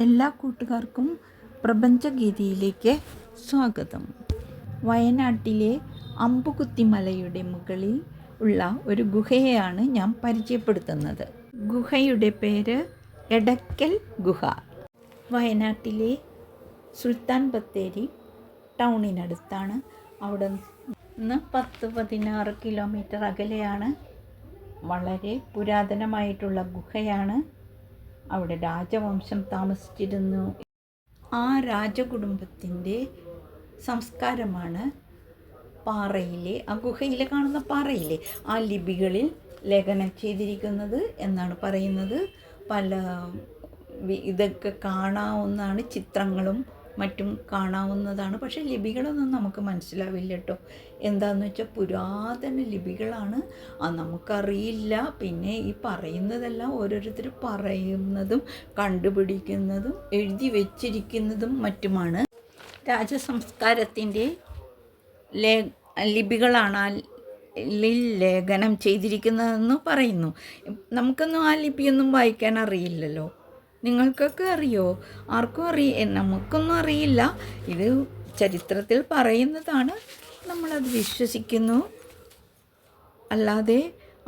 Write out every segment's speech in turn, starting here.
എല്ലാ കൂട്ടുകാർക്കും പ്രപഞ്ചഗീതിയിലേക്ക് സ്വാഗതം. വയനാട്ടിലെ അമ്പുകുത്തിമലയുടെ മുകളിൽ ഉള്ള ഒരു ഗുഹയെയാണ് ഞാൻ പരിചയപ്പെടുത്തുന്നത്. ഗുഹയുടെ പേര് എടക്കൽ ഗുഹ. വയനാട്ടിലെ സുൽത്താൻ ബത്തേരി ടൗണിനടുത്താണ്. അവിടെ നിന്ന് പത്ത് പതിനാറ് കിലോമീറ്റർ അകലെയാണ്. വളരെ പുരാതനമായിട്ടുള്ള ഗുഹയാണ്. അവിടെ രാജവംശം താമസിച്ചിരുന്നു. ആ രാജകുടുംബത്തിന്റെ സംസ്കാരമാണ് പാറയിലെ ആ ഗുഹയിലെ കാണുന്ന പാറയിലെ. ആ ലിപികളിൽ ലേഖനം ചെയ്തിരിക്കുന്നത് എന്നാണ് പറയുന്നത്. പല ഇതൊക്കെ കാണാവുന്നതാണ് ചിത്രങ്ങളും മറ്റും കാണാവുന്നതാണ്. പക്ഷേ ലിപികളൊന്നും നമുക്ക് മനസ്സിലാവില്ല കേട്ടോ. എന്താന്ന് വെച്ചാൽ പുരാതന ലിപികളാണ്. ആ നമുക്കറിയില്ല. പിന്നെ ഈ പറയുന്നതെല്ലാം ഓരോരുത്തർ പറയുന്നതും കണ്ടുപിടിക്കുന്നതും എഴുതി വച്ചിരിക്കുന്നതും മറ്റുമാണ്. രാജസംസ്കാരത്തിന്റെ ലേ ലിപികളാണ് ലേഖനം ചെയ്തിരിക്കുന്നതെന്ന് പറയുന്നു. നമുക്കൊന്നും ആ ലിപിയൊന്നും വായിക്കാൻ അറിയില്ലല്ലോ. നിങ്ങൾക്കൊക്കെ അറിയോ? ആർക്കും അറിയ നമുക്കൊന്നും അറിയില്ല. ഇത് ചരിത്രത്തിൽ പറയുന്നതാണ്. നമ്മളത് വിശ്വസിക്കുന്നു. അല്ലാതെ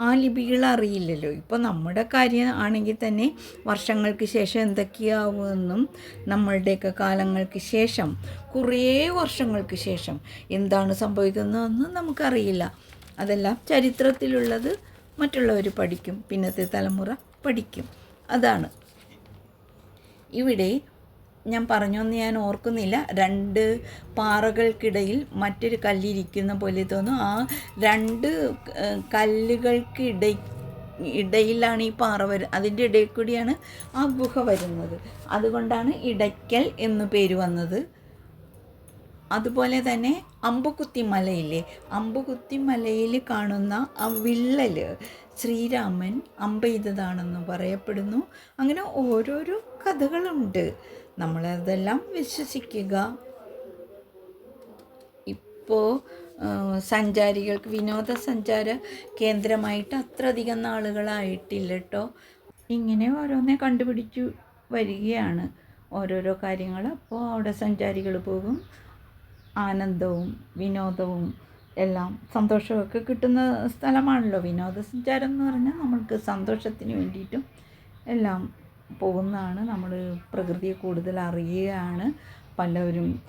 ആ ലിപികൾ അറിയില്ലല്ലോ. ഇപ്പോൾ നമ്മുടെ കാര്യം ആണെങ്കിൽ തന്നെ വർഷങ്ങൾക്ക് ശേഷം എന്തൊക്കെയാവുമെന്നും നമ്മളുടെയൊക്കെ കാലങ്ങൾക്ക് ശേഷം കുറേ വർഷങ്ങൾക്ക് ശേഷം എന്താണ് സംഭവിക്കുന്നതെന്നും നമുക്കറിയില്ല. അതെല്ലാം ചരിത്രത്തിലുള്ളത് മറ്റുള്ളവർ പഠിക്കും. പിന്നത്തെ തലമുറ പഠിക്കും. അതാണ്. ഇവിടെ ഞാൻ പറഞ്ഞൊന്ന് ഞാൻ ഓർക്കുന്നില്ല. രണ്ട് പാറകൾക്കിടയിൽ മറ്റൊരു കല്ലിരിക്കുന്ന പോലെ തോന്നും. ആ രണ്ട് കല്ലുകൾക്കിട ഇടയിലാണ് ഈ പാറ വരു അതിന്റെ ഇടയിൽ കൂടിയാണ് ആ ഗുഹ വരുന്നത്. അതുകൊണ്ടാണ് ഇടയ്ക്കൽ എന്നു പേര് വന്നത്. അതുപോലെ തന്നെ അമ്പുകുത്തി മലയില്ലേ അമ്പുകുത്തി മലയിൽ കാണുന്ന ആ വിള്ളൽ ശ്രീരാമൻ അമ്പെയ്തതാണെന്ന് പറയപ്പെടുന്നു. അങ്ങനെ ഓരോരോ കഥകളുണ്ട്. നമ്മളതെല്ലാം വിശ്വസിക്കുക. ഇപ്പോൾ സഞ്ചാരികൾക്ക് വിനോദസഞ്ചാര കേന്ദ്രമായിട്ട് അത്രയധികം നാളുകളായിട്ടില്ല കേട്ടോ ഇങ്ങനെ ഓരോന്നെ കണ്ടുപിടിച്ചു വരികയാണ് ഓരോരോ കാര്യങ്ങൾ. അപ്പോൾ അവിടെ സഞ്ചാരികൾ പോകും. ആനന്ദവും വിനോദവും എല്ലാം സന്തോഷമൊക്കെ കിട്ടുന്ന സ്ഥലമാണല്ലോ. വിനോദസഞ്ചാരം എന്ന് പറഞ്ഞാൽ നമ്മൾക്ക് സന്തോഷത്തിന് വേണ്ടിയിട്ടും എല്ലാം പോകുന്നതാണ്. നമ്മൾ പ്രകൃതിയെ കൂടുതൽ അറിയുകയാണ്. പലവരും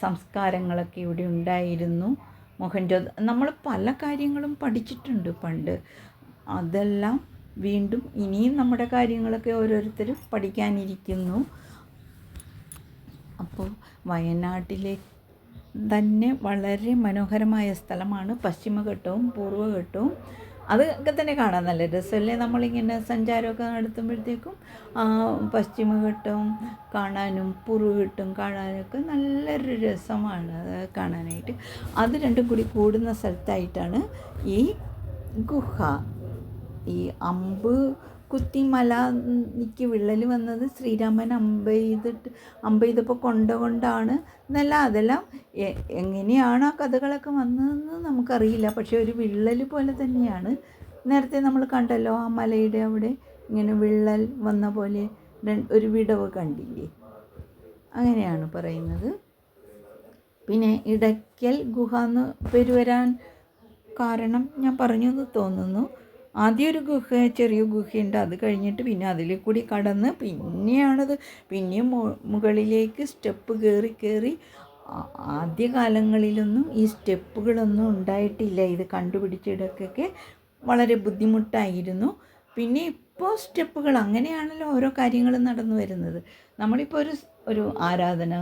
സംസ്കാരങ്ങളൊക്കെ ഇവിടെ ഉണ്ടായിരുന്നു. മൊഹൻജോ നമ്മൾ പല കാര്യങ്ങളും പഠിച്ചിട്ടുണ്ട് പണ്ട്. അതെല്ലാം വീണ്ടും ഇനിയും നമ്മുടെ കാര്യങ്ങളൊക്കെ ഓരോരുത്തരും പഠിക്കാനിരിക്കുന്നു. അപ്പോൾ വയനാട്ടിലെ തന്നെ വളരെ മനോഹരമായ സ്ഥലമാണ്. പശ്ചിമഘട്ടവും പൂർവഘട്ടവും. അതൊക്കെ തന്നെ കാണാൻ നല്ല രസമല്ലേ? നമ്മളിങ്ങനെ സഞ്ചാരമൊക്കെ നടത്തുമ്പോഴത്തേക്കും പശ്ചിമഘട്ടവും കാണാനും പൂർവഘട്ടവും കാണാനൊക്കെ നല്ലൊരു രസമാണ് കാണാനായിട്ട്. അത് രണ്ടും കൂടി കൂടുന്ന സ്ഥലത്തായിട്ടാണ് ഈ ഗുഹ. ഈ അമ്പ് കുത്തി മല നിക്ക് വിള്ളൽ വന്നത് ശ്രീരാമൻ അമ്പ ചെയ്തിട്ട് ചെയ്തപ്പോൾ കൊണ്ട കൊണ്ടാണ് എന്നല്ല അതെല്ലാം എങ്ങനെയാണ് ആ കഥകളൊക്കെ വന്നതെന്ന് നമുക്കറിയില്ല. പക്ഷേ ഒരു വിള്ളൽ പോലെ തന്നെയാണ്. നേരത്തെ നമ്മൾ കണ്ടല്ലോ ആ മലയുടെ അവിടെ ഇങ്ങനെ വിള്ളൽ വന്ന പോലെ ഒരു വിടവ് കണ്ടില്ലേ? അങ്ങനെയാണ് പറയുന്നത്. പിന്നെ ഇടയ്ക്കൽ ഗുഹ എന്ന് പേര് വരാൻ കാരണം ഞാൻ പറഞ്ഞു എന്ന് തോന്നുന്നു. ആദ്യം ഒരു ഗുഹ ചെറിയ ഗുഹയുണ്ട്. അത് കഴിഞ്ഞിട്ട് പിന്നെ അതിൽ കൂടി കടന്ന് പിന്നെയാണത്. പിന്നെയും മുകളിലേക്ക് സ്റ്റെപ്പ് കയറി കയറി ആദ്യ ആദ്യകാലങ്ങളിലൊന്നും ഈ സ്റ്റെപ്പുകളൊന്നും ഉണ്ടായിട്ടില്ല. ഇത് കണ്ടുപിടിച്ചിടക്കൊക്കെ വളരെ ബുദ്ധിമുട്ടായിരുന്നു. പിന്നെ ഇപ്പോൾ സ്റ്റെപ്പുകൾ അങ്ങനെയാണല്ലോ ഓരോ കാര്യങ്ങളും നടന്നു വരുന്നത്. നമ്മളിപ്പോൾ ഒരു ഒരു ആരാധന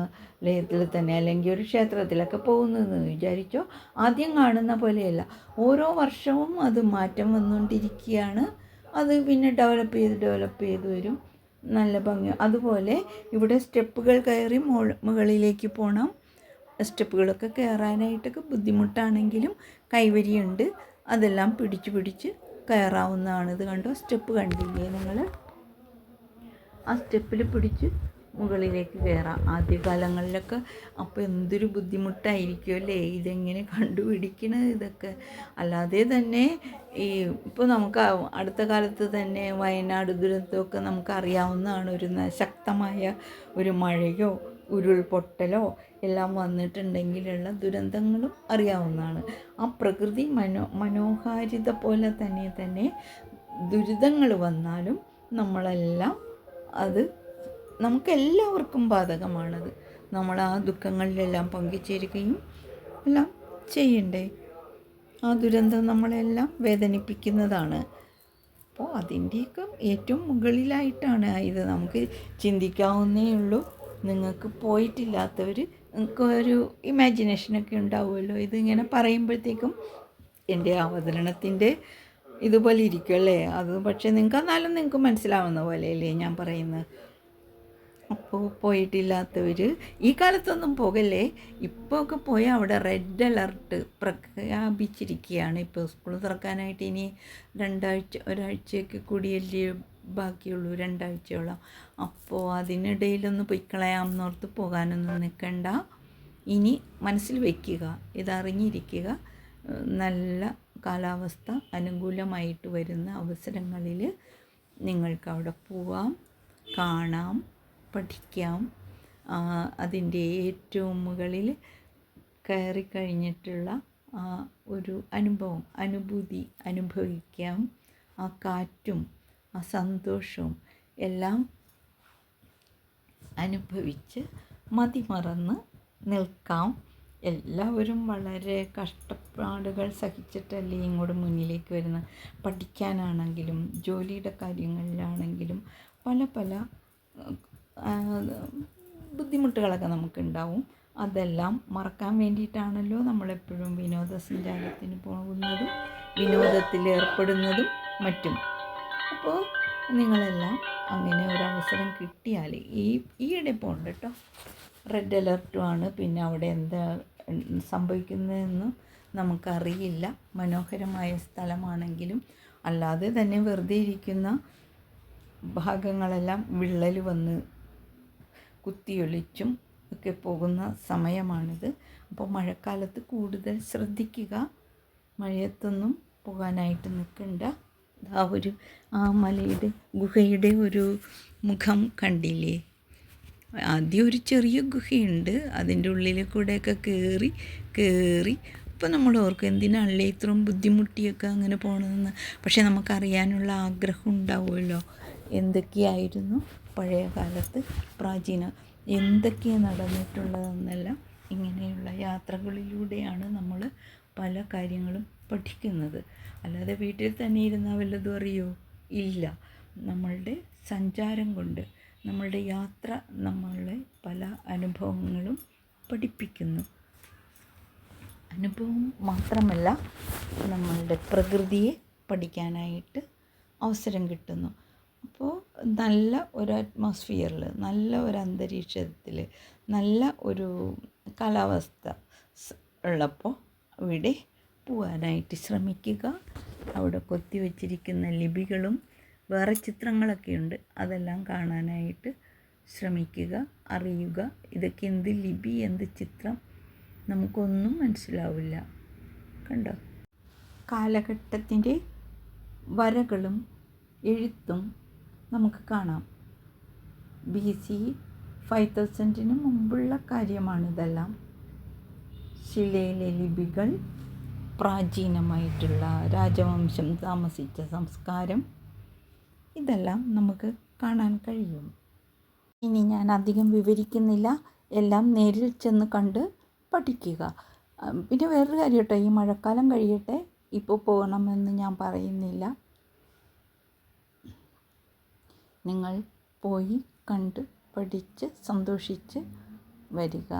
ലയത്തിൽ തന്നെ അല്ലെങ്കിൽ ഒരു ക്ഷേത്രത്തിലൊക്കെ പോകുന്നതെന്ന് വിചാരിച്ചോ? ആദ്യം കാണുന്ന പോലെയല്ല. ഓരോ വർഷവും അത് മാറ്റം വന്നുകൊണ്ടിരിക്കുകയാണ്. അത് പിന്നെ ഡെവലപ്പ് ചെയ്ത് ഡെവലപ്പ് ചെയ്ത് വരും. നല്ല ഭംഗി. അതുപോലെ ഇവിടെ സ്റ്റെപ്പുകൾ കയറി മുകളിലേക്ക് പോകണം സ്റ്റെപ്പുകളൊക്കെ കയറാനായിട്ടൊക്കെ ബുദ്ധിമുട്ടാണെങ്കിലും കൈവരിയുണ്ട്. അതെല്ലാം പിടിച്ച് പിടിച്ച് കയറാവുന്നതാണ് ഇത് കണ്ടോ? സ്റ്റെപ്പ് കണ്ടില്ലേ നിങ്ങൾ ആ സ്റ്റെപ്പിൽ പിടിച്ച് മുകളിലേക്ക് കയറാം ആദ്യകാലങ്ങളിലൊക്കെ അപ്പോൾ എന്തൊരു ബുദ്ധിമുട്ടായിരിക്കും അല്ലേ? ഇതെങ്ങനെ കണ്ടുപിടിക്കണത് ഇതൊക്കെ? അല്ലാതെ തന്നെ ഈ ഇപ്പോൾ നമുക്ക് അടുത്ത കാലത്ത് തന്നെ വയനാട് ദുരന്തമൊക്കെ നമുക്ക് അറിയാവുന്നതാണ്. ഒരു ശക്തമായ ഒരു മഴയോ ഉരുൾപൊട്ടലോ എല്ലാം വന്നിട്ടുണ്ടെങ്കിലുള്ള ദുരന്തങ്ങളും അറിയാവുന്നതാണ്. ആ പ്രകൃതി മനോ മനോഹാരിത പോലെ തന്നെ തന്നെ ദുരിതങ്ങൾ വന്നാലും നമ്മളെല്ലാം അത് നമുക്കെല്ലാവർക്കും ബാധകമാണത്. നമ്മൾ ആ ദുഃഖങ്ങളിലെല്ലാം പങ്കുചേരുകയും എല്ലാം ചെയ്യണ്ടേ? ആ ദുരന്തം നമ്മളെല്ലാം വേദനിപ്പിക്കുന്നതാണ്. അപ്പോൾ അതിന്റെയൊക്കെ ഏറ്റവും മുകളിലായിട്ടാണ് ഇത്. നമുക്ക് ചിന്തിക്കാവുന്നേ ഉള്ളൂ. നിങ്ങൾക്ക് പോയിട്ടില്ലാത്തവർ നിങ്ങൾക്ക് ഒരു ഇമാജിനേഷനൊക്കെ ഉണ്ടാവുമല്ലോ. ഇതിങ്ങനെ പറയുമ്പോഴത്തേക്കും എന്റെ അവതരണത്തിന്റെ ഇതുപോലെ ഇരിക്കും അല്ലേ അത് പക്ഷേ നിങ്ങൾക്ക് എന്നാലും നിങ്ങൾക്ക് മനസ്സിലാവുന്ന പോലെയല്ലേ ഞാൻ പറയുന്നത്? അപ്പോൾ പോയിട്ടില്ലാത്തവർ ഈ കാലത്തൊന്നും പോകല്ലേ? ഇപ്പോൾ ഒക്കെ പോയാൽ അവിടെ റെഡ് അലർട്ട് പ്രഖ്യാപിച്ചിരിക്കുകയാണ് ഇപ്പോൾ സ്കൂൾ തുറക്കാനായിട്ട് ഇനി രണ്ടാഴ്ച ഒരാഴ്ചയൊക്കെ കൂടിയല്ലേ ബാക്കിയുള്ളൂ രണ്ടാഴ്ചയോളം. അപ്പോൾ അതിനിടയിലൊന്ന് പൊയ്ക്കളയാം എന്നോർത്ത് പോകാനൊന്നും നിൽക്കണ്ട. ഇനി മനസ്സിൽ വയ്ക്കുക ഇതറിഞ്ഞിരിക്കുക. നല്ല കാലാവസ്ഥ അനുകൂലമായിട്ട് വരുന്ന അവസരങ്ങളിൽ നിങ്ങൾക്ക് അവിടെ പോവാം കാണാം. പഠിക്കാം. അതിന്റെ ഏറ്റവും മുകളിൽ കയറി കഴിഞ്ഞിട്ടുള്ള ഒരു അനുഭവം അനുഭൂതി അനുഭവിക്കാം. ആ കാറ്റും ആ സന്തോഷവും എല്ലാം അനുഭവിച്ച് മതിമറന്ന് നിൽക്കാം. എല്ലാവരും വളരെ കഷ്ടപ്പാടുകൾ സഹിച്ചിട്ടല്ലേ ഇങ്ങോട്ട് മുന്നിലേക്ക് വരുന്നത്? പഠിക്കാനാണെങ്കിലും ജോലിയുടെ കാര്യങ്ങളിലാണെങ്കിലും പല പല ബുദ്ധിമുട്ടുകളൊക്കെ നമുക്കുണ്ടാവും. അതെല്ലാം മറക്കാൻ വേണ്ടിയിട്ടാണല്ലോ നമ്മളെപ്പോഴും വിനോദസഞ്ചാരത്തിന് പോകുന്നതും വിനോദത്തിൽ ഏർപ്പെടുന്നതും മറ്റും. അപ്പോൾ നിങ്ങളെല്ലാം അങ്ങനെ ഒരവസരം കിട്ടിയാൽ ഈ ഈയിടെ പോകണ്ട കേട്ടോ റെഡ് അലർട്ടുമാണ് പിന്നെ അവിടെ എന്താ സംഭവിക്കുന്നതെന്ന് നമുക്കറിയില്ല. മനോഹരമായ സ്ഥലമാണെങ്കിലും അല്ലാതെ തന്നെ വെറുതെ ഇരിക്കുന്ന ഭാഗങ്ങളെല്ലാം വിള്ളൽ വന്ന് കുത്തിയൊലിച്ചും ഒക്കെ പോകുന്ന സമയമാണിത്. അപ്പോൾ മഴക്കാലത്ത് കൂടുതൽ ശ്രദ്ധിക്കുക. മഴയത്തൊന്നും പോകാനായിട്ട് നിൽക്കണ്ട. ആ ഒരു ആ മലയുടെ ഗുഹയുടെ ഒരു മുഖം കണ്ടില്ലേ? ആദ്യം ഒരു ചെറിയ ഗുഹയുണ്ട്. അതിന്റെ ഉള്ളിൽ കൂടെയൊക്കെ കയറി കയറി. ഇപ്പം നമ്മൾ ഓർക്കും എന്തിനാണല്ലേ ഇത്രയും ബുദ്ധിമുട്ടിയൊക്കെ അങ്ങനെ പോകണമെന്ന് പക്ഷേ നമുക്കറിയാനുള്ള ആഗ്രഹം ഉണ്ടാവുമല്ലോ. എന്തൊക്കെയായിരുന്നു? പഴയ കാലത്ത് പ്രാചീന എന്തൊക്കെ നടന്നിട്ടുള്ളതെന്നെല്ലാം ഇങ്ങനെയുള്ള യാത്രകളിലൂടെയാണ് നമ്മൾ പല കാര്യങ്ങളും പഠിക്കുന്നത്. അല്ലാതെ വീട്ടിൽ തന്നെ ഇരുന്നാൽ വല്ലതും അറിയോ? ഇല്ല. നമ്മളുടെ സഞ്ചാരം കൊണ്ട് നമ്മളുടെ യാത്ര നമ്മളെ പല അനുഭവങ്ങളും പഠിപ്പിക്കുന്നു. അനുഭവം മാത്രമല്ല നമ്മളുടെ പ്രകൃതിയെ പഠിക്കാനായിട്ട് അവസരം കിട്ടുന്നു. അപ്പോൾ നല്ല ഒരു അറ്റ്മോസ്ഫിയറിൽ നല്ല ഒരു അന്തരീക്ഷത്തിൽ നല്ല ഒരു കാലാവസ്ഥ ഉള്ളപ്പോൾ ഇവിടെ പോകാനായിട്ട് ശ്രമിക്കുക. അവിടെ കൊത്തി വച്ചിരിക്കുന്ന ലിപികളും വേറെ ചിത്രങ്ങളൊക്കെ ഉണ്ട്. അതെല്ലാം കാണാനായിട്ട് ശ്രമിക്കുക അറിയുക. ഇതൊക്കെ എന്ത് ലിപി എന്ത് ചിത്രം നമുക്കൊന്നും മനസ്സിലാവില്ല. കണ്ടോ? കാലഘട്ടത്തിന്റെ വരകളും എഴുത്തും നമുക്ക് കാണാം. ബി സി ഫൈവ് തൗസൻഡിന് മുമ്പുള്ള കാര്യമാണിതെല്ലാം ശിലയിലെ ലിപികൾ പ്രാചീനമായിട്ടുള്ള രാജവംശം താമസിച്ച സംസ്കാരം. ഇതെല്ലാം നമുക്ക് കാണാൻ കഴിയും. ഇനി ഞാൻ അധികം വിവരിക്കുന്നില്ല. എല്ലാം നേരിൽ ചെന്ന് കണ്ട് പഠിക്കുക. പിന്നെ വേറൊരു കാര്യം കേട്ടോ. ഈ മഴക്കാലം കഴിയട്ടെ. ഇപ്പോൾ പോകണമെന്ന് ഞാൻ പറയുന്നില്ല. നിങ്ങൾ പോയി കണ്ട് പഠിച്ച് സന്തോഷിച്ച് വരിക.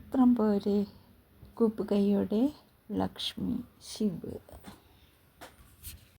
ഇത്രം പോരെ. കൂപ്പുകൈയോടെ ലക്ഷ്മി ശിവ്.